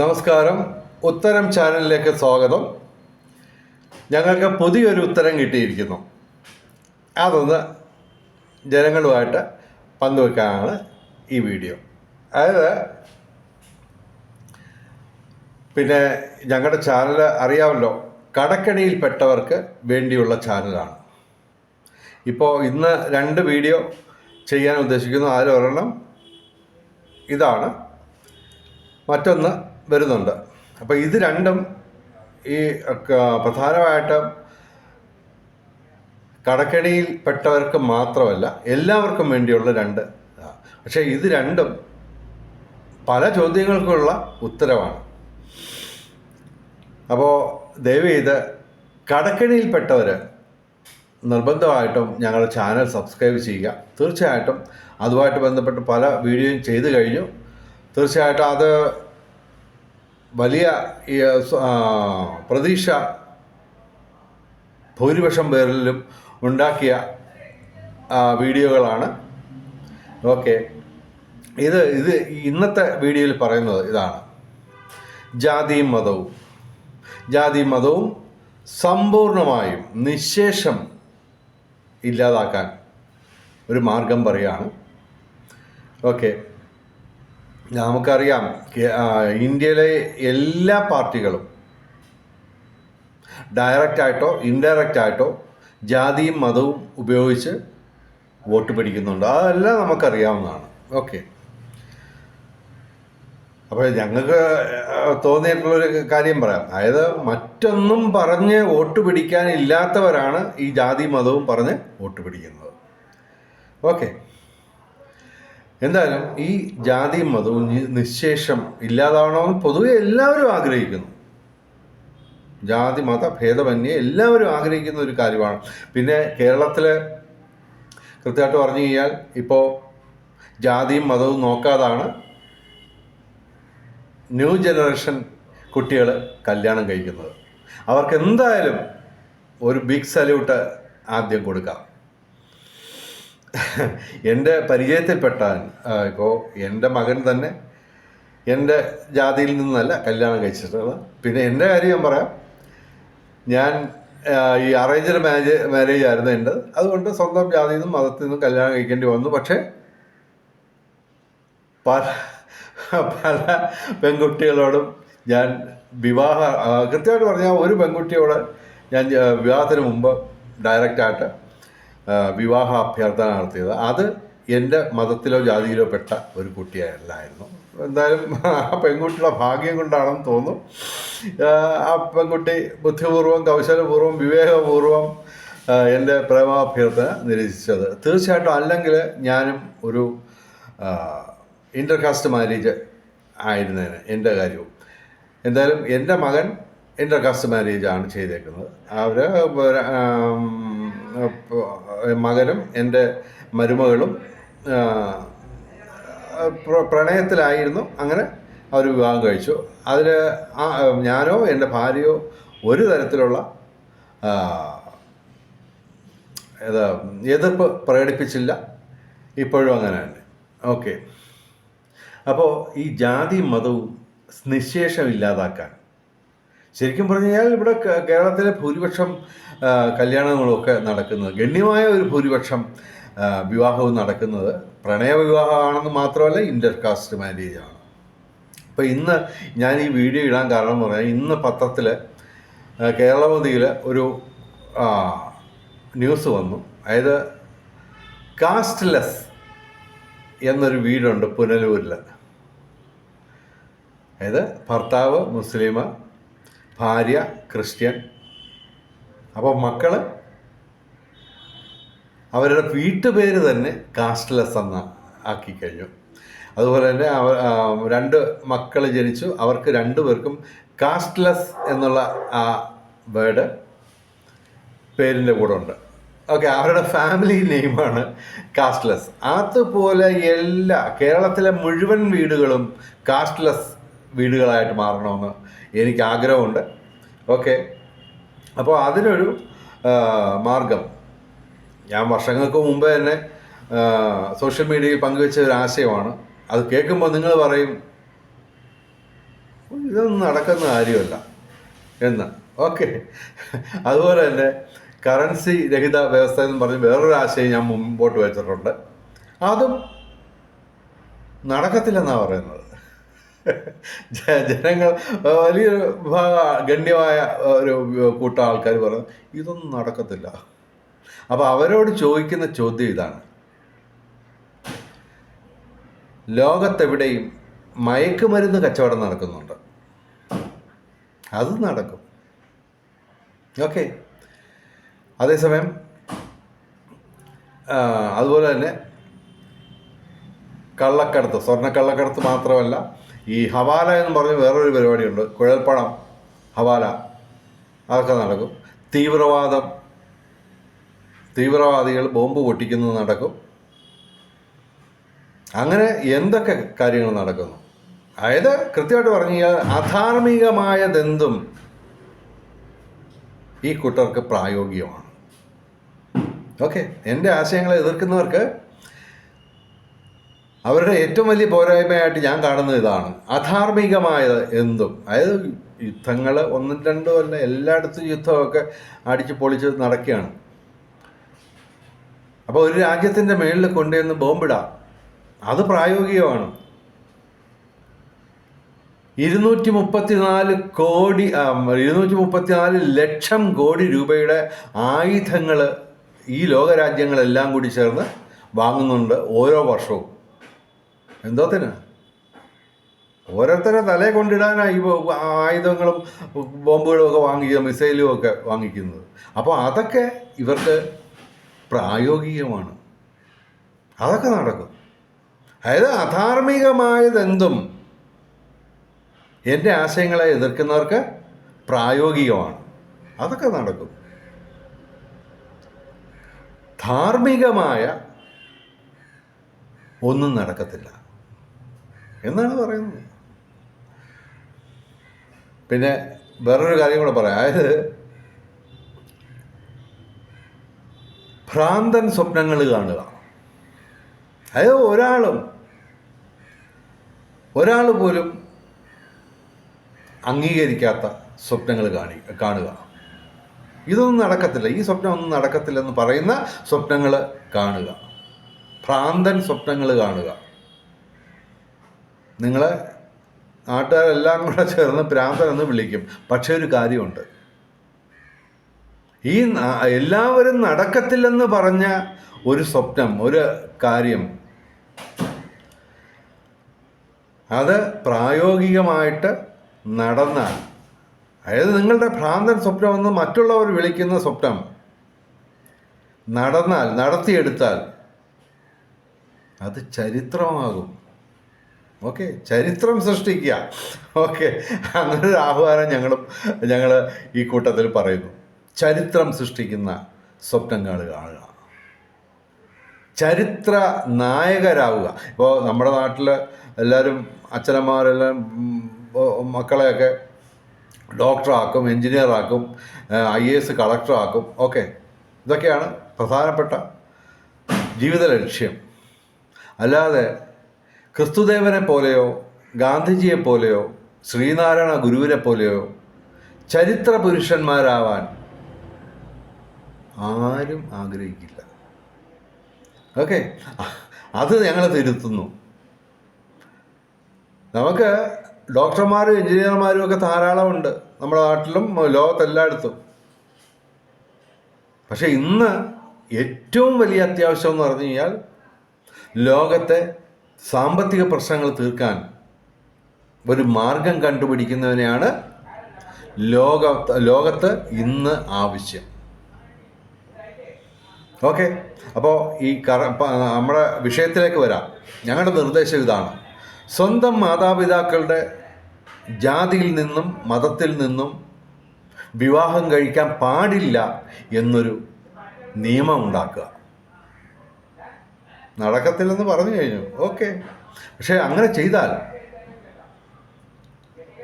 നമസ്കാരം. ഉത്തരം ചാനലിലേക്ക് സ്വാഗതം. ഞങ്ങൾക്ക് പുതിയൊരു ഉത്തരം കിട്ടിയിരിക്കുന്നു. അതൊന്ന് ജനങ്ങളുമായിട്ട് പങ്കുവെക്കാനാണ് ഈ വീഡിയോ. അതായത് പിന്നെ ഞങ്ങളുടെ ചാനൽ അറിയാമല്ലോ കടക്കണിയിൽപ്പെട്ടവർക്ക് വേണ്ടിയുള്ള ചാനലാണ്. ഇപ്പോൾ ഇന്ന് രണ്ട് വീഡിയോ ചെയ്യാൻ ഉദ്ദേശിക്കുന്നു. അതിലൊരെണ്ണം ഇതാണ്. മറ്റൊന്ന് വരുന്നുണ്ട്. അപ്പോൾ ഇത് രണ്ടും ഈ പ്രധാനമായിട്ട് കടക്കെണിയിൽപ്പെട്ടവർക്ക് മാത്രമല്ല എല്ലാവർക്കും വേണ്ടിയുള്ള രണ്ട്. പക്ഷേ ഇത് രണ്ടും പല ചോദ്യങ്ങൾക്കുള്ള ഉത്തരവാണ്. അപ്പോൾ ദയവ് ചെയ്ത് കടക്കെണിയിൽപ്പെട്ടവർ നിർബന്ധമായിട്ടും ഞങ്ങളുടെ ചാനൽ സബ്സ്ക്രൈബ് ചെയ്യുക. തീർച്ചയായിട്ടും അതുമായിട്ട് ബന്ധപ്പെട്ട് പല വീഡിയോയും ചെയ്തു കഴിഞ്ഞു. തീർച്ചയായിട്ടും അത് വലിയ പ്രതീക്ഷ ഭൂരിപക്ഷം പേരിലും ഉണ്ടാക്കിയ വീഡിയോകളാണ്. ഓക്കെ. ഇത് ഇത് ഇന്നത്തെ വീഡിയോയിൽ പറയുന്നത് ഇതാണ്. ജാതിയും മതവും. ജാതി മതവും സമ്പൂർണമായും നിശേഷം ഇല്ലാതാക്കാൻ ഒരു മാർഗം പറയുകയാണ്. ഓക്കെ. നമുക്കറിയാം ഇന്ത്യയിലെ എല്ലാ പാർട്ടികളും ഡയറക്റ്റ് ആയിട്ടോ ഇൻഡയറക്റ്റ് ആയിട്ടോ ജാതിയും മതവും ഉപയോഗിച്ച് വോട്ട് പിടിക്കുന്നുണ്ട്. അതെല്ലാം നമുക്കറിയാവുന്നതാണ്. ഓക്കെ അപ്പോൾ ഞങ്ങൾക്ക് തോന്നിയിട്ടുള്ളൊരു കാര്യം പറയാം. അതായത് മറ്റൊന്നും പറഞ്ഞ് വോട്ട് പിടിക്കാനില്ലാത്തവരാണ് ഈ ജാതി മതവും പറഞ്ഞ് വോട്ട് പിടിക്കുന്നത്. ഓക്കെ എന്തായാലും ഈ ജാതിയും മതവും നിശേഷം ഇല്ലാതാവണമെന്ന് പൊതുവെ എല്ലാവരും ആഗ്രഹിക്കുന്നു. ജാതി മത ഭേദമന്യേ എല്ലാവരും ആഗ്രഹിക്കുന്ന ഒരു കാര്യമാണ്. പിന്നെ കേരളത്തിൽ കൃത്യമായിട്ട് പറഞ്ഞു കഴിഞ്ഞാൽ ഇപ്പോൾ ജാതിയും മതവും നോക്കാതാണ് ന്യൂ ജനറേഷൻ കുട്ടികൾ കല്യാണം കഴിക്കുന്നത്. അവർക്ക് എന്തായാലും ഒരു ബിഗ് സല്യൂട്ട് ആദ്യം കൊടുക്കാം. എന്റെ പരിചയത്തിൽപ്പെട്ട ഇപ്പോൾ എന്റെ മകൻ തന്നെ എന്റെ ജാതിയിൽ നിന്നല്ല കല്യാണം കഴിച്ചിട്ടുള്ളത് പിന്നെ എന്റെ കാര്യം ഞാൻ പറയാം. ഞാൻ ഈ അറേഞ്ച്ഡ് മാരേജ് മാരേജ് ആയിരുന്നു എന്റെ അതുകൊണ്ട് സ്വന്തം ജാതിയിൽ നിന്നും മതത്തിൽ നിന്നും കല്യാണം കഴിക്കേണ്ടി വന്നു. പക്ഷേ പല പല പെൺകുട്ടികളോടും ഞാൻ വിവാഹ കൃത്യമായിട്ട് പറഞ്ഞാൽ ഒരു പെൺകുട്ടിയോട് ഞാൻ വിവാഹത്തിന് മുമ്പ് ഡയറക്റ്റായിട്ട് വിവാഹ അഭ്യർത്ഥന നടത്തിയത്. അത് എന്റെ മതത്തിലോ ജാതിയിലോ പെട്ട ഒരു കുട്ടിയല്ലായിരുന്നു. എന്തായാലും ആ പെൺകുട്ടിയുടെ ഭാഗ്യം കൊണ്ടാണെന്ന് തോന്നും. ആ, പെൺകുട്ടി ബുദ്ധിപൂർവം കൗശലപൂർവം വിവേകപൂർവം എന്റെ പ്രേമാഭ്യർത്ഥന നിരസിച്ചത്. തീർച്ചയായിട്ടും അല്ലെങ്കിൽ ഞാനും ഒരു ഇന്റർകാസ്റ്റ് മാരേജ് ആയിരുന്നേനെ എന്റെ കാര്യവും. എന്തായാലും എന്റെ മകൻ ഇന്റർകാസ്റ്റ് മാരേജാണ് ചെയ്തേക്കുന്നത്. അവർ മകനും എന്റെ മരുമകളും പ്രണയത്തിലായിരുന്നു. അങ്ങനെ അവർ വിവാഹം കഴിച്ചു. അതിൽ ഞാനോ എന്റെ ഭാര്യയോ ഒരു തരത്തിലുള്ള എതിർപ്പ് പ്രകടിപ്പിച്ചില്ല. ഇപ്പോഴും അങ്ങനെ തന്നെ. ഓക്കെ. അപ്പോൾ ഈ ജാതി മതവും നിശേഷം ഇല്ലാതാക്കാൻ ശരിക്കും പറഞ്ഞു കഴിഞ്ഞാൽ ഇവിടെ കേരളത്തിലെ ഭൂരിപക്ഷം കല്യാണങ്ങളൊക്കെ നടക്കുന്നത് ഗണ്യമായ ഒരു ഭൂരിപക്ഷം വിവാഹവും നടക്കുന്നത് പ്രണയ വിവാഹമാണെന്ന് മാത്രമല്ല ഇന്റർകാസ്റ്റ് മാരേജ് ആണ്. അപ്പോൾ ഇന്ന് ഞാൻ ഈ വീഡിയോ ഇടാൻ കാരണം എന്ന് പറഞ്ഞാൽ ഇന്ന് പത്രത്തിൽ കേരളമതിയിൽ ഒരു ന്യൂസ് വന്നു. അതായത് കാസ്റ്റ്ലെസ് എന്നൊരു വീടുണ്ട് പുനലൂരിൽ അതായത് ഭർത്താവ് മുസ്ലിം ഭാര്യ ക്രിസ്ത്യൻ. അപ്പോൾ മക്കൾ? അവരുടെ വീട്ടുപേര് തന്നെ കാസ്റ്റ്ലെസ് എന്ന ആക്കി കഴിഞ്ഞു. അതുപോലെ തന്നെ അവർ രണ്ട് മക്കൾ ജനിച്ചു. അവർക്ക് രണ്ടുപേർക്കും കാസ്റ്റ്ലെസ് എന്നുള്ള ആ വേർഡ് പേരിന്റെ കൂടെ ഉണ്ട്. ഓക്കെ അവരുടെ ഫാമിലി നെയിമാണ് കാസ്റ്റ്ലെസ്. അതുപോലെ എല്ലാ കേരളത്തിലെ മുഴുവൻ വീടുകളും കാസ്റ്റ്ലെസ് വീടുകളായിട്ട് മാറണമെന്ന് എനിക്ക് ആഗ്രഹമുണ്ട്. ഓക്കെ. അപ്പോൾ അതിനൊരു മാർഗം. ഞാൻ വർഷങ്ങൾക്ക് മുമ്പ് തന്നെ സോഷ്യൽ മീഡിയയിൽ പങ്കുവെച്ച ഒരു ആശയമാണ്. അത് കേൾക്കുമ്പോൾ നിങ്ങൾ പറയും ഇതൊന്നും നടക്കുന്ന കാര്യമല്ല എന്ന്. ഓക്കെ. അതുപോലെ തന്നെ കറൻസി രഹിത വ്യവസ്ഥ എന്ന് പറഞ്ഞ് വേറൊരു ആശയം ഞാൻ മുമ്പോട്ട് വെച്ചിട്ടുണ്ട്. അതും നടക്കത്തില്ലെന്നാണ് പറയുന്നത്. ജനങ്ങൾ വലിയൊരു ഗണ്യമായ ഒരു കൂട്ടം ആൾക്കാർ പറഞ്ഞു ഇതൊന്നും നടക്കത്തില്ല. അപ്പോൾ അവരോട് ചോദിക്കുന്ന ചോദ്യം ഇതാണ്. ലോകത്തെവിടെയും മയക്കുമരുന്ന് കച്ചവടം നടക്കുന്നുണ്ട്. അത് നടക്കും. ഓക്കെ. അതേസമയം അതുപോലെ തന്നെ കള്ളക്കടത്ത് സ്വർണക്കള്ളക്കടത്ത് മാത്രമല്ല ഈ ഹവാല എന്ന് പറഞ്ഞ് വേറൊരു പരിപാടിയുണ്ട്. കുഴൽപ്പണം ഹവാല. അതൊക്കെ നടക്കും. തീവ്രവാദം. തീവ്രവാദികൾ ബോംബ് പൊട്ടിക്കുന്നത് നടക്കും. അങ്ങനെ എന്തൊക്കെ കാര്യങ്ങൾ നടക്കുന്നു? അതായത് കൃത്യമായിട്ട് പറഞ്ഞു കഴിഞ്ഞാൽ അധാർമികമായതെന്തും ഈ കൂട്ടർക്ക് പ്രായോഗികമാണ്. ഓക്കെ എന്റെ ആശയങ്ങളെ എതിർക്കുന്നവർക്ക് അവരുടെ ഏറ്റവും വലിയ പോരായ്മയായിട്ട് ഞാൻ കാണുന്നത് ഇതാണ്. അധാർമികമായത് എന്തും. അതായത് യുദ്ധങ്ങൾ ഒന്നും രണ്ടും അല്ല എല്ലായിടത്തും യുദ്ധമൊക്കെ അടിച്ച് പൊളിച്ച് നടക്കുകയാണ്. അപ്പോൾ ഒരു രാജ്യത്തിന്റെ മേളിൽ കൊണ്ടുവന്ന് ബോംബിടാം. അത് പ്രായോഗികമാണ്. ഇരുന്നൂറ്റി മുപ്പത്തിനാല് കോടി ഇരുന്നൂറ്റി മുപ്പത്തിനാല് ലക്ഷം കോടി രൂപയുടെ ആയുധങ്ങൾ ഈ ലോകരാജ്യങ്ങളെല്ലാം കൂടി ചേർന്ന് വാങ്ങുന്നുണ്ട് ഓരോ വർഷവും. എന്തോത്തിന് ഓരോരുത്തരെ തലയെ കൊണ്ടിടാനാണ് ഈ ആയുധങ്ങളും ബോംബുകളും ഒക്കെ വാങ്ങിക്കുക മിസൈലും ഒക്കെ വാങ്ങിക്കുന്നത്. അപ്പോൾ അതൊക്കെ ഇവർക്ക് പ്രായോഗികമാണ്. അതൊക്കെ നടക്കും. അതായത് അധാർമികമായതെന്തും എന്റെ ആശയങ്ങളെ എതിർക്കുന്നവർക്ക് പ്രായോഗികമാണ്. അതൊക്കെ നടക്കും. ധാർമ്മികമായ ഒന്നും നടക്കത്തില്ല. എന്നാണ് പറയുന്നത്. പിന്നെ വേറൊരു കാര്യം കൂടെ പറയാം. അതായത് ഭ്രാന്തൻ സ്വപ്നങ്ങൾ കാണുക. അതായത് ഒരാളും ഒരാൾ പോലും അംഗീകരിക്കാത്ത സ്വപ്നങ്ങൾ കാണി കാണുക. ഇതൊന്നും നടക്കത്തില്ല. ഈ സ്വപ്നം ഒന്നും നടക്കത്തില്ലെന്ന് പറയുന്ന സ്വപ്നങ്ങൾ കാണുക. ഭ്രാന്തൻ സ്വപ്നങ്ങൾ കാണുക. നിങ്ങളെ നാട്ടുകാരെല്ലാം കൂടെ ചേർന്ന് പ്രാന്തരെന്ന് വിളിക്കും. പക്ഷേ ഒരു കാര്യമുണ്ട്. ഈ എല്ലാവരും നടക്കത്തില്ലെന്ന് പറഞ്ഞ ഒരു സ്വപ്നം ഒരു കാര്യം. അത് പ്രായോഗികമായിട്ട് നടന്നാൽ അതായത് നിങ്ങളുടെ ഭ്രാന്തൻ സ്വപ്നമെന്ന് മറ്റുള്ളവർ വിളിക്കുന്ന സ്വപ്നം നടന്നാൽ നടത്തിയെടുത്താൽ അത് ചരിത്രമാകും. ഓക്കെ ചരിത്രം സൃഷ്ടിക്കുക. ഓക്കെ അങ്ങനെ ഒരു ആഹ്വാനം ഞങ്ങളും ഞങ്ങൾ ഈ കൂട്ടത്തിൽ പറയുന്നു. ചരിത്രം സൃഷ്ടിക്കുന്ന സ്വപ്നങ്ങൾ കാണുക ചരിത്ര നായകരാവുക. ഇപ്പോൾ നമ്മുടെ നാട്ടിൽ എല്ലാവരും ഓ- മക്കളെയൊക്കെ ഡോക്ടറാക്കും എൻജിനീയറാക്കും ഐ എ എസ് കളക്ടറാക്കും. ഓക്കെ ഇതൊക്കെയാണ് പ്രധാനപ്പെട്ട ജീവിത ലക്ഷ്യം. അല്ലാതെ ക്രിസ്തുദേവനെ പോലെയോ ഗാന്ധിജിയെ പോലെയോ ശ്രീനാരായണ ഗുരുവിനെ പോലെയോ ചരിത്ര പുരുഷന്മാരാവാൻ ആരും ആഗ്രഹിക്കില്ല. ഓക്കെ? അത് ഞങ്ങൾ തിരുത്തുന്നു. നമുക്ക് ഡോക്ടർമാരും എഞ്ചിനീയർമാരും ഒക്കെ ധാരാളമുണ്ട്. നമ്മുടെ നാട്ടിലും ലോകത്തെല്ലായിടത്തും. പക്ഷേ ഇന്ന് ഏറ്റവും വലിയ അത്യാവശ്യം എന്ന് പറഞ്ഞു കഴിഞ്ഞാൽ ലോകത്തെ സാമ്പത്തിക പ്രശ്നങ്ങൾ തീർക്കാൻ ഒരു മാർഗം കണ്ടുപിടിക്കുന്നതിനെയാണ് ലോക ലോകത്ത് ഇന്ന് ആവശ്യം. ഓക്കെ? അപ്പോൾ ഈ കറ നമ്മുടെ വിഷയത്തിലേക്ക് വരാം. ഞങ്ങളുടെ നിർദ്ദേശം ഇതാണ്. സ്വന്തം മാതാപിതാക്കളുടെ ജാതിയിൽ നിന്നും മതത്തിൽ നിന്നും വിവാഹം കഴിക്കാൻ പാടില്ല എന്നൊരു നിയമം ഉണ്ടാക്കുക. നടക്കത്തില്ലെന്ന് പറഞ്ഞു കഴിഞ്ഞു. ഓക്കെ. പക്ഷേ അങ്ങനെ ചെയ്താൽ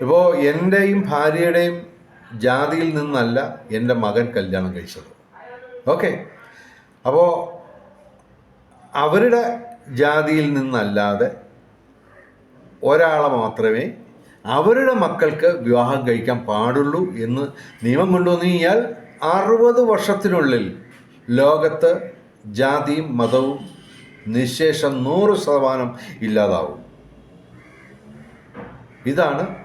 ഇപ്പോൾ എന്റെയും ഭാര്യയുടെയും ജാതിയിൽ നിന്നല്ല എന്റെ മകൻ കല്യാണം കഴിച്ചത്. ഓക്കെ. അപ്പോൾ അവരുടെ ജാതിയിൽ നിന്നല്ലാതെ ഒരാളെ മാത്രമേ അവരുടെ മക്കൾക്ക് വിവാഹം കഴിക്കാൻ പാടുള്ളൂ എന്ന് നിയമം കൊണ്ടുവന്നു കഴിഞ്ഞാൽ അറുപത് വർഷത്തിനുള്ളിൽ ലോകത്ത് ജാതിയും മതവും നിശേഷം നൂറ് ശതമാനം ഇല്ലാതാവും. ഇതാണ്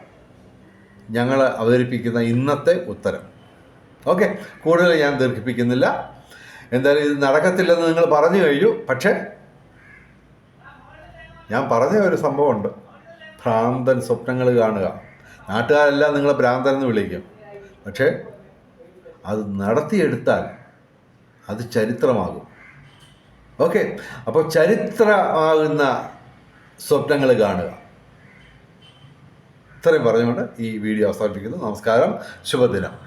ഞങ്ങൾ അവതരിപ്പിക്കുന്ന ഇന്നത്തെ ഉത്തരം. ഓക്കെ കൂടുതൽ ഞാൻ ദീർഘിപ്പിക്കുന്നില്ല. എന്തായാലും ഇത് നടക്കത്തില്ലെന്ന് നിങ്ങൾ പറഞ്ഞു കഴിഞ്ഞു. പക്ഷേ ഞാൻ പറഞ്ഞ ഒരു സംഭവമുണ്ട്. ഭ്രാന്തൻ സ്വപ്നങ്ങൾ കാണുക. നാട്ടുകാരെല്ലാം നിങ്ങളെ ഭ്രാന്തൻ എന്ന് വിളിക്കും. പക്ഷേ അത് നടത്തിയെടുത്താൽ അത് ചരിത്രമാകും. ഓക്കെ. അപ്പോൾ ചരിത്രമാകുന്ന സ്വപ്നങ്ങൾ കാണുക. ഇത്രയും പറഞ്ഞുകൊണ്ട് ഈ വീഡിയോ അവസാനിപ്പിക്കുന്നു. നമസ്കാരം. ശുഭദിനം.